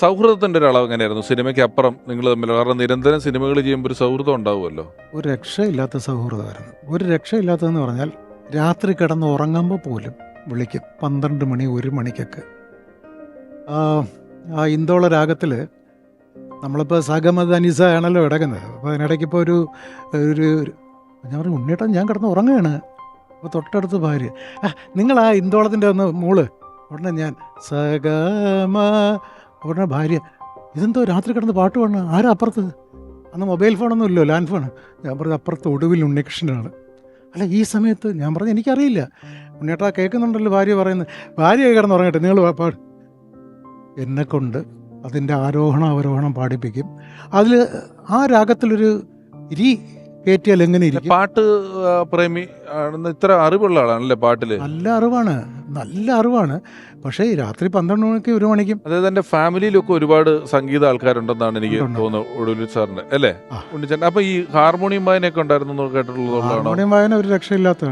സൗഹൃദത്തിന്റെ ഒരു അളവ് എങ്ങനെയായിരുന്നു? സിനിമയ്ക്ക് അപ്പുറം നിങ്ങൾ തമ്മിൽ കാരണം നിരന്തരം സിനിമകൾ ചെയ്യുമ്പോൾ ഒരു സൗഹൃദം ഉണ്ടാവുമല്ലോ? ഒരു രക്ഷയില്ലാത്ത സൗഹൃദമായിരുന്നു. ഒരു രക്ഷയില്ലാത്തതെന്ന് പറഞ്ഞാൽ രാത്രി കിടന്ന് ഉറങ്ങുമ്പോൾ പോലും വിളിക്കും. പന്ത്രണ്ട് മണി ഒരു മണിക്കൊക്കെ. ആ ഇന്തോള രാഗത്തിൽ നമ്മളിപ്പോൾ സഗമത് അനിസ ആണല്ലോ കിടക്കുന്നത് അപ്പോൾ അതിനിടയ്ക്ക് ഇപ്പോൾ ഒരു ഒരു ഞാൻ പറഞ്ഞു ഉണ്ണിയേട്ടൻ ഞാൻ കിടന്ന് ഉറങ്ങുകയാണ്. അപ്പോൾ തൊട്ടടുത്ത് ഭാര്യ നിങ്ങൾ ആ ഒന്ന് മൂൾ. ഉടനെ ഞാൻ സഗമ ഉടനെ ഭാര്യ ഇതെന്തോ രാത്രി കിടന്ന് പാട്ട് പാടുന്നു ആരാ അപ്പുറത്ത്? അന്ന് മൊബൈൽ ഫോണൊന്നും ഇല്ലല്ലോ ലാൻഡ് ഫോൺ ഞാൻ പറഞ്ഞത് അപ്പുറത്ത് ഒടുവിൽ ഉണ്ണികൃഷ്ണനാണ്. അല്ല ഈ സമയത്ത് ഞാൻ പറഞ്ഞു എനിക്കറിയില്ല. ഉണ്ണിയേട്ടാ കേൾക്കുന്നുണ്ടല്ലോ ഭാര്യ പറയുന്നത്. ഭാര്യ കിടന്ന് ഉറങ്ങട്ടെ നിങ്ങൾ പാട്. എന്നെക്കൊണ്ട് അതിന്റെ ആരോഹണം അവരോഹണം പാടിപ്പിക്കും. അതിൽ ആ രാഗത്തിലൊരു ഇരി കയറ്റിയാൽ എങ്ങനെ ഇരിക്കും? പാട്ട് പ്രേമി ഇത്ര അറിവുള്ള ആളാണല്ലേ പാട്ടിൽ? നല്ല അറിവാണ്. നല്ല അറിവാണ്. പക്ഷേ രാത്രി പന്ത്രണ്ട് മണിക്ക് ഒരു മണിക്കും അതായത് എന്റെ ഫാമിലിയിലൊക്കെ ഒരുപാട് സംഗീത ആൾക്കാരുണ്ടെന്നാണ് എനിക്ക്. തോന്നുന്നത് ഒടുവിൽ സാറിന്റെ അല്ലേ. ഉണ്ണിച്ചേട്ടൻ. അപ്പൊ ഈ ഹാർമോണിയം വായനയൊക്കെ ഉണ്ടായിരുന്നു എന്ന് കേട്ടിട്ടുള്ളതുകൊണ്ടാണോ? ഹാർമോണിയം വായന ഒരു രക്ഷയില്ലാത്തതാണ്.